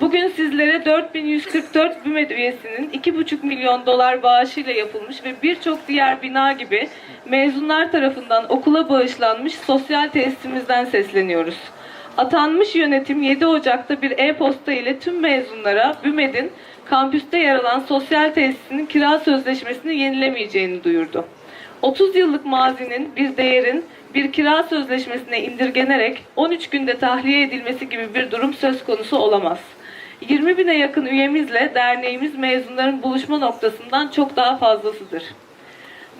Bugün sizlere 4144 BÜMED üyesinin 2,5 milyon dolar bağışıyla yapılmış ve birçok diğer bina gibi mezunlar tarafından okula bağışlanmış sosyal tesisimizden sesleniyoruz. Atanmış yönetim 7 Ocak'ta bir e-posta ile tüm mezunlara BÜMED'in kampüste yer alan sosyal tesisinin kira sözleşmesini yenilemeyeceğini duyurdu. 30 yıllık mazinin bir değerin bir kira sözleşmesine indirgenerek 13 günde tahliye edilmesi gibi bir durum söz konusu olamaz. 20 bine yakın üyemizle derneğimiz mezunların buluşma noktasından çok daha fazlasıdır.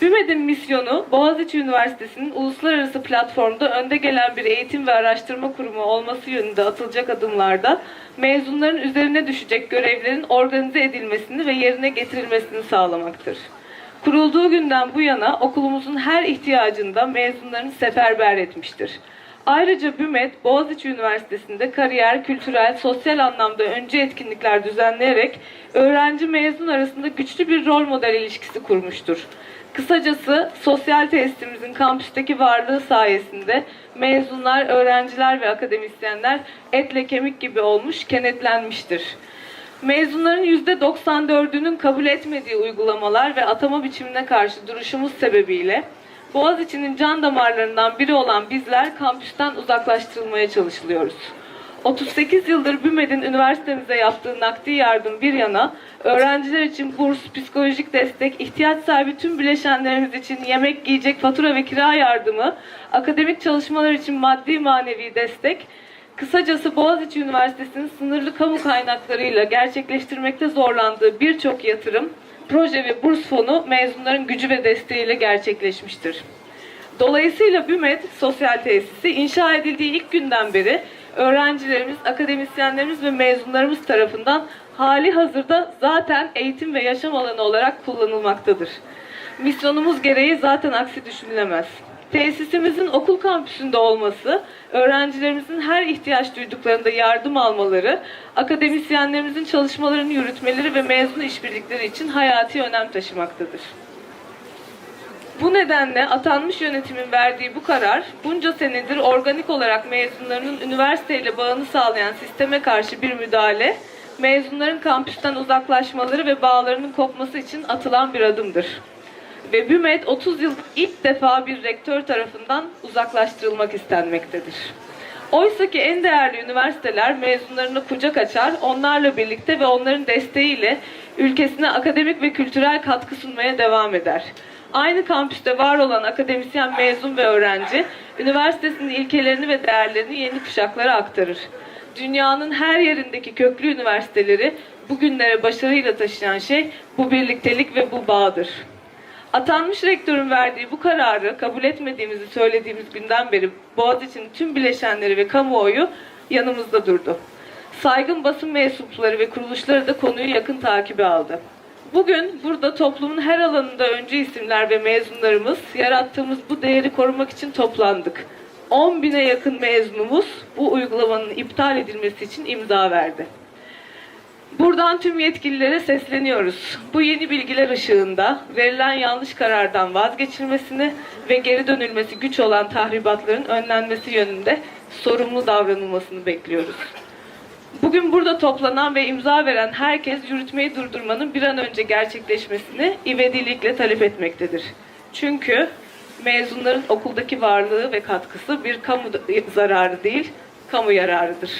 BÜMED'in misyonu Boğaziçi Üniversitesi'nin uluslararası platformda önde gelen bir eğitim ve araştırma kurumu olması yönünde atılacak adımlarda mezunların üzerine düşecek görevlerin organize edilmesini ve yerine getirilmesini sağlamaktır. Kurulduğu günden bu yana okulumuzun her ihtiyacında mezunlarını seferber etmiştir. Ayrıca BÜMED, Boğaziçi Üniversitesi'nde kariyer, kültürel, sosyal anlamda öncü etkinlikler düzenleyerek öğrenci mezun arasında güçlü bir rol model ilişkisi kurmuştur. Kısacası sosyal tesisimizin kampüsteki varlığı sayesinde mezunlar, öğrenciler ve akademisyenler etle kemik gibi olmuş, kenetlenmiştir. Mezunların %94'ünün kabul etmediği uygulamalar ve atama biçimine karşı duruşumuz sebebiyle Boğaziçi'nin can damarlarından biri olan bizler kampüsten uzaklaştırılmaya çalışılıyoruz. 38 yıldır BÜMED'in üniversitemize yaptığı nakdi yardım bir yana, öğrenciler için burs, psikolojik destek, ihtiyaç sahibi tüm bileşenlerimiz için yemek, giyecek, fatura ve kira yardımı, akademik çalışmalar için maddi manevi destek, Kısacası Boğaziçi Üniversitesi'nin sınırlı kamu kaynaklarıyla gerçekleştirmekte zorlandığı birçok yatırım, proje ve burs fonu mezunların gücü ve desteğiyle gerçekleşmiştir. Dolayısıyla BÜMED sosyal tesisi inşa edildiği ilk günden beri öğrencilerimiz, akademisyenlerimiz ve mezunlarımız tarafından hali hazırda zaten eğitim ve yaşam alanı olarak kullanılmaktadır. Misyonumuz gereği zaten aksi düşünülemez. Tesisimizin okul kampüsünde olması, öğrencilerimizin her ihtiyaç duyduklarında yardım almaları, akademisyenlerimizin çalışmalarını yürütmeleri ve mezun işbirlikleri için hayati önem taşımaktadır. Bu nedenle atanmış yönetimin verdiği bu karar, bunca senedir organik olarak mezunlarının üniversiteyle bağını sağlayan sisteme karşı bir müdahale, mezunların kampüsten uzaklaşmaları ve bağlarının kopması için atılan bir adımdır. Ve BÜMED 30 yıl ilk defa bir rektör tarafından uzaklaştırılmak istenmektedir. Oysa ki en değerli üniversiteler mezunlarına kucak açar, onlarla birlikte ve onların desteğiyle ülkesine akademik ve kültürel katkı sunmaya devam eder. Aynı kampüste var olan akademisyen mezun ve öğrenci, üniversitesinin ilkelerini ve değerlerini yeni kuşaklara aktarır. Dünyanın her yerindeki köklü üniversiteleri bugünlere başarıyla taşıyan şey bu birliktelik ve bu bağdır. Atanmış rektörün verdiği bu kararı kabul etmediğimizi söylediğimiz günden beri Boğaziçi'nin tüm bileşenleri ve kamuoyu yanımızda durdu. Saygın basın mensupları ve kuruluşları da konuyu yakın takibe aldı. Bugün burada toplumun her alanında öncü isimler ve mezunlarımız yarattığımız bu değeri korumak için toplandık. 10 bine yakın mezunumuz bu uygulamanın iptal edilmesi için imza verdi. Buradan tüm yetkililere sesleniyoruz. Bu yeni bilgiler ışığında verilen yanlış karardan vazgeçilmesini ve geri dönülmesi güç olan tahribatların önlenmesi yönünde sorumlu davranılmasını bekliyoruz. Bugün burada toplanan ve imza veren herkes yürütmeyi durdurmanın bir an önce gerçekleşmesini ivedilikle talep etmektedir. Çünkü mezunların okuldaki varlığı ve katkısı bir kamu zararı değil, kamu yararıdır.